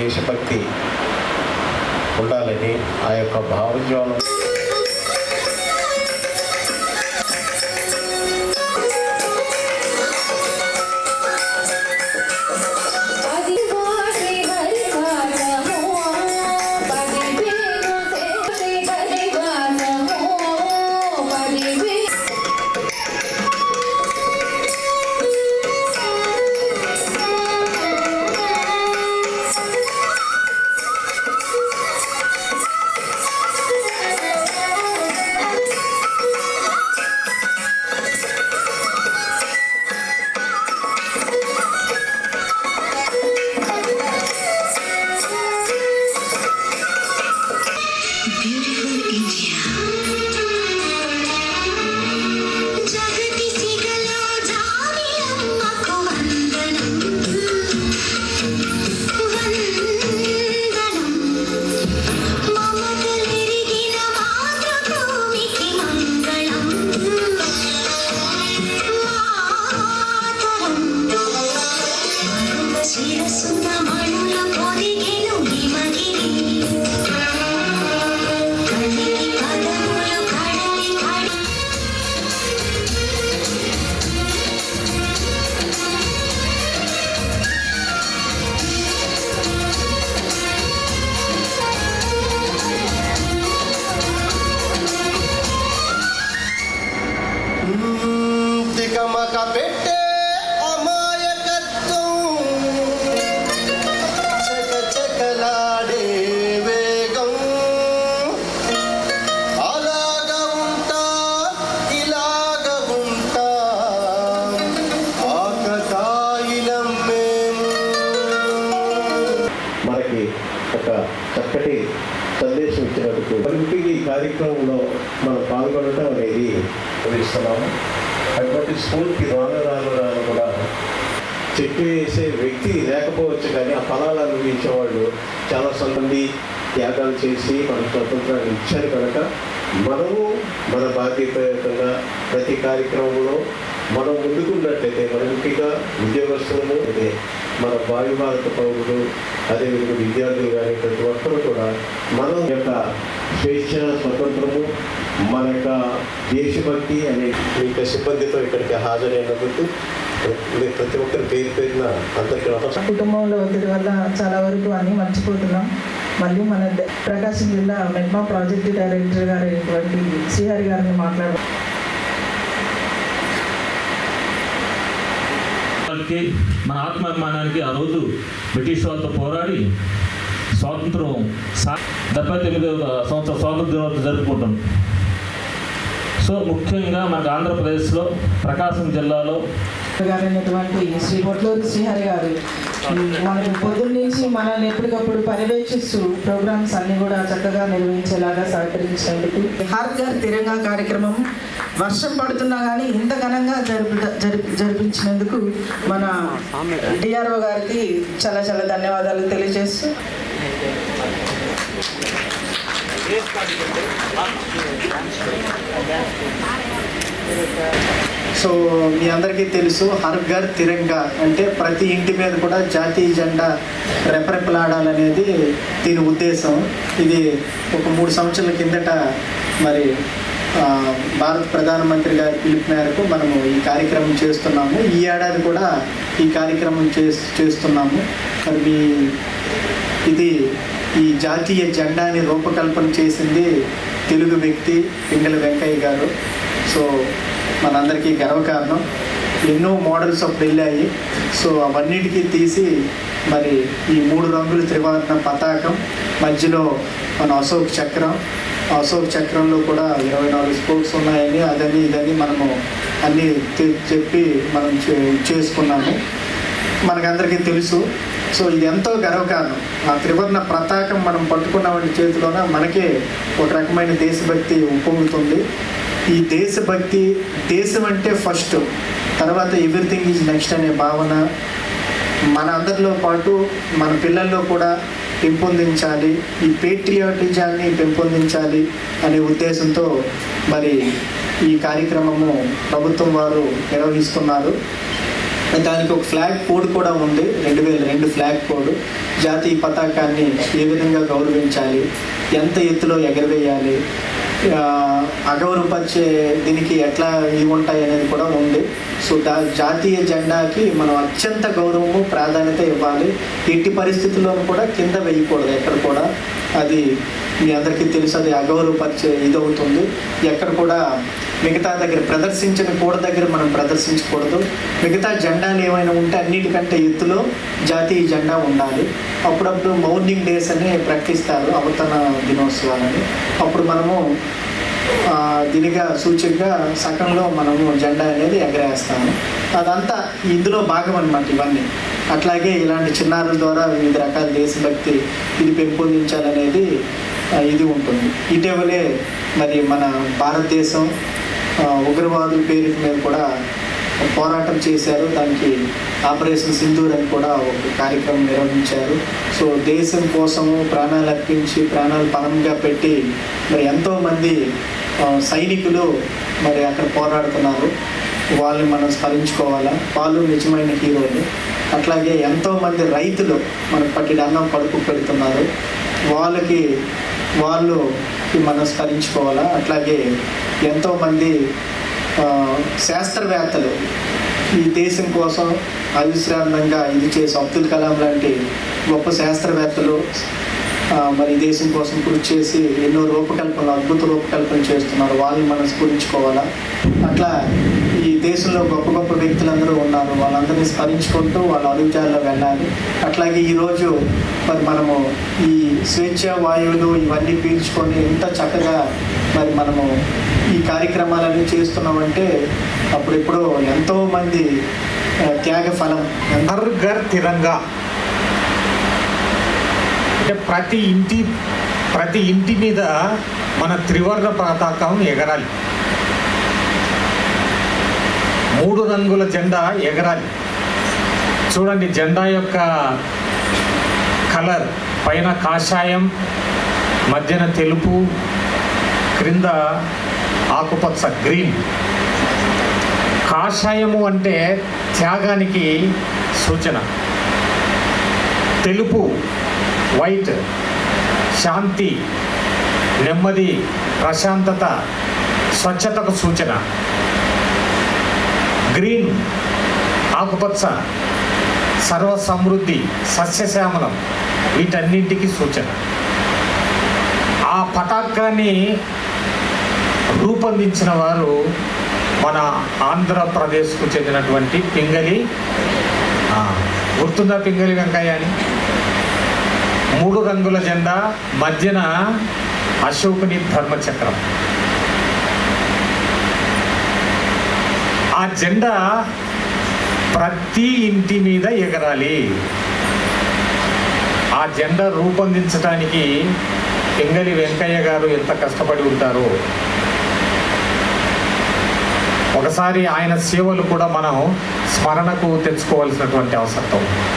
దేశభక్తి ఉండాలని ఆ యొక్క భావజ్వాలం మనకి ఒక చక్కటి సందేశం ఇచ్చినందుకు ఒలింపిక్ ఈ కార్యక్రమంలో మనం పాల్గొనడం అనేది భావిస్తున్నాము అటువంటి స్కూల్కి రాను రాను రాను కూడా చెట్టు వేసే వ్యక్తి లేకపోవచ్చు కానీ ఆ ఫలాలు అనుభవించే వాళ్ళు చాలా సంబంధి త్యాగాలు చేసి మన స్వతంత్రాన్ని ఇచ్చారు కనుక మనము మన బాధ్యతయుతంగా ప్రతి కార్యక్రమంలో మనం ముందుకున్నట్లయితే మన ముఖ్యంగా ఉద్యోగస్తులము అదే మన భావి భారత పౌరులు అదేవిధంగా విద్యార్థులు కానీ ప్రతి ఒక్కరు కూడా మనం యొక్క స్వేచ్ఛ స్వతంత్రము మన యొక్క దేశభక్తి అనే యొక్క సిబ్బందితో ఇక్కడికి హాజరైనందుకు ప్రతి- ఒక్కరి పేరు పేరున అందరికీ కుటుంబంలో ఒత్తిడి వల్ల చాలా వరకు అన్నీ మర్చిపోతున్నాం. మళ్ళీ మన ప్రకాశం జిల్లా మెగ్మా ప్రాజెక్ట్ డైరెక్టర్ గారు అయినటువంటి శ్రీహరి గారిని మాట్లాడ వాళ్ళకి మన ఆత్మాభిమానానికి ఆ రోజు బ్రిటిష్ వాళ్ళతో పోరాడి స్వాతంత్రం సా డెబ్బై తొమ్మిదవ సంవత్సరం స్వాతంత్ర దినోత్సవం జరుపుకుంటాం సో ముఖ్యంగా మనకు ఆంధ్రప్రదేశ్లో ప్రకాశం జిల్లాలో అయినటువంటి శ్రీ పొట్లూరు శ్రీహరి గారు మనకు పొద్దున్న నుంచి మనల్ని ఎప్పటికప్పుడు పర్యవేక్షిస్తూ ప్రోగ్రామ్స్ అన్ని కూడా చక్కగా నిర్వహించేలాగా సహకరించినందుకు. హర్ ఘర్ తిరంగా కార్యక్రమం. వర్షం పడుతున్నా కానీ ఇంత ఘనంగా జరుపు జరిపి జరిపించినందుకు మన డిఆర్ఓ గారికి చాలా చాలా ధన్యవాదాలు తెలియజేస్తూ. సో మీ అందరికీ తెలుసు హర్ ఘర్ తిరంగా అంటే ప్రతి ఇంటి మీద కూడా జాతీయ జెండా రెపరెపలాడాలనేది దీని ఉద్దేశం. ఇది ఒక మూడు సంవత్సరాల కిందట మరి భారత ప్రధానమంత్రి గారి పిలుపు మేరకు మనము ఈ కార్యక్రమం చేస్తున్నాము. ఈ ఏడాది కూడా ఈ కార్యక్రమం చేస్ చేస్తున్నాము. మరి మీ ఇది ఈ జాతీయ జెండాని రూపకల్పన చేసింది తెలుగు వ్యక్తి పింగళ వెంకయ్య గారు. సో మనందరికీ గర్వకారణం. ఎన్నో మోడల్స్ అప్పుడు వెళ్ళాయి. సో అవన్నిటికీ తీసి మరి ఈ మూడు రంగుల త్రివర్ణ పతాకం మధ్యలో మన అశోక్ చక్రం. అశోక్ చక్రంలో కూడా ఇరవై నాలుగు స్పోర్ట్స్ ఉన్నాయని అదని ఇదని మనము అన్నీ చెప్పి మనం చే- చేసుకున్నాము. మనకందరికీ తెలుసు. సో ఇది ఎంతో గర్వకారణం. ఆ త్రివర్ణ పతాకం మనం పట్టుకున్నవాడి చేతిలోన మనకే ఒక రకమైన దేశభక్తి ఉప్పొంగుతుంది. ఈ దేశభక్తి దేశం అంటే ఫస్ట్ తర్వాత ఎవ్రీథింగ్ ఈజ్ నెక్స్ట్ అనే భావన. మన అందరిలో పాటు మన పిల్లల్లో కూడా పెంపొందించాలి. ఈ పేట్రియాటిజాన్ని పెంపొందించాలి అనే ఉద్దేశంతో మరి ఈ కార్యక్రమము ప్రభుత్వం వారు నిర్వహిస్తున్నారు. దానికి ఒక ఫ్లాగ్ కోడ్ కూడా ఉంది. రెండు వేల రెండు ఫ్లాగ్ కోడ్ జాతీయ పతాకాన్ని ఏ విధంగా గౌరవించాలి? ఎంత ఎత్తులో ఎగరవేయాలి? అగౌరవపరిచే దీనికి ఎట్లా ఇవి ఉంటాయి అనేది కూడా ఉంది. సో దా జాతీయ జెండాకి మనం అత్యంత గౌరవము ప్రాధాన్యత ఇవ్వాలి. ఎట్టి పరిస్థితుల్లోనూ కూడా కింద వేయకూడదు ఎక్కడ కూడా. అది మీ అందరికీ తెలుసు అది అగౌరవపరిచే ఇది అవుతుంది. ఎక్కడ కూడా మిగతా దగ్గర ప్రదర్శించిన కూడ దగ్గర మనం ప్రదర్శించకూడదు. మిగతా జెండాలు ఏమైనా ఉంటే అన్నిటికంటే ఎత్తులో జాతీయ జెండా ఉండాలి. అప్పుడప్పుడు మౌర్నింగ్ డేస్ అని ప్రకటిస్తారు అవతరణ దినోత్సవాలని. అప్పుడు మనము దీనిగా సూచికగా సగంలో మనము జెండా అనేది ఎగరేస్తాము. అదంతా ఇందులో భాగం అనమాట ఇవన్నీ. అట్లాగే ఇలాంటి చిన్నారుల ద్వారా వివిధ రకాల దేశభక్తి ఇది పెంపొందించాలనేది ఇది ఉంటుంది. ఇటీవలే మరి మన భారతదేశం ఉగ్రవాదుల పేరు మీద కూడా పోరాటం చేశారు. దానికి ఆపరేషన్ సింధూర్ అని కూడా ఒక కార్యక్రమం నిర్వహించారు. సో దేశం కోసము ప్రాణాలు అర్పించి ప్రాణాలు పణంగా పెట్టి మరి ఎంతోమంది సైనికులు మరి అక్కడ పోరాడుతున్నారు. వాళ్ళని మనం స్మరించుకోవాలా? వాళ్ళు నిజమైన హీరోలు. అట్లాగే ఎంతోమంది రైతులు మనకు పట్టి అన్నం కడుపు పెడుతున్నారు. వాళ్ళకి వాళ్ళు మనం స్మరించుకోవాలా అట్లాగే ఎంతోమంది శాస్త్రవేత్తలు ఈ దేశం కోసం అవిశ్రాంతంగా ఇది చేసి అబ్దుల్ కలాం లాంటి గొప్ప శాస్త్రవేత్తలు మరి దేశం కోసం కృషి చేసి ఎన్నో రూపకల్పనలు అద్భుత రూపకల్పన చేస్తున్నారు. వాళ్ళని మనం స్ఫురించుకోవాలా అట్లా దేశంలో గొప్ప గొప్ప వ్యక్తులందరూ ఉన్నారు. వాళ్ళందరినీ స్మరించుకుంటూ వాళ్ళ అడుగుజాల్లో వెళ్ళాలి. అట్లాగే ఈరోజు మరి మనము ఈ స్వేచ్ఛ వాయువులు ఇవన్నీ పీల్చుకొని ఎంత చక్కగా మరి మనము ఈ కార్యక్రమాలన్నీ చేస్తున్నామంటే అప్పుడెప్పుడో ఎంతో మంది త్యాగ ఫలం హర్ ఘర్ తిరంగా. అంటే ప్రతి ఇంటి ప్రతి ఇంటి మీద మన త్రివర్ణ పతాకం ఎగరాలి. మూడు రంగుల జెండా ఎగరాలి. చూడండి జెండా యొక్క కలర్ పైన కాషాయం మధ్యన తెలుపు క్రింద ఆకుపచ్చ గ్రీన్. కాషాయము అంటే త్యాగానికి సూచన. తెలుపు వైట్ శాంతి నెమ్మది ప్రశాంతత స్వచ్ఛతకు సూచన. గ్రీన్ ఆకుపచ్చ సర్వ సమృద్ధి సస్యశ్యామలం వీటన్నింటికి సూచన. ఆ పతాకాన్ని రూపొందించిన వారు మన ఆంధ్రప్రదేశ్కు చెందినటువంటి పింగలి గుర్తుందా పింగలి వెంకయ్య అని? మూడు రంగుల జెండా మధ్యన అశోకుని ధర్మచక్రం. ఆ జెండా ప్రతి ఇంటి మీద ఎగరాలి. ఆ జెండా రూపొందించడానికి పింగళి వెంకయ్య గారు ఎంత కష్టపడి ఉంటారో. ఒకసారి ఆయన సేవలు కూడా మనం స్మరణకు తెచ్చుకోవాల్సినటువంటి అవసరం.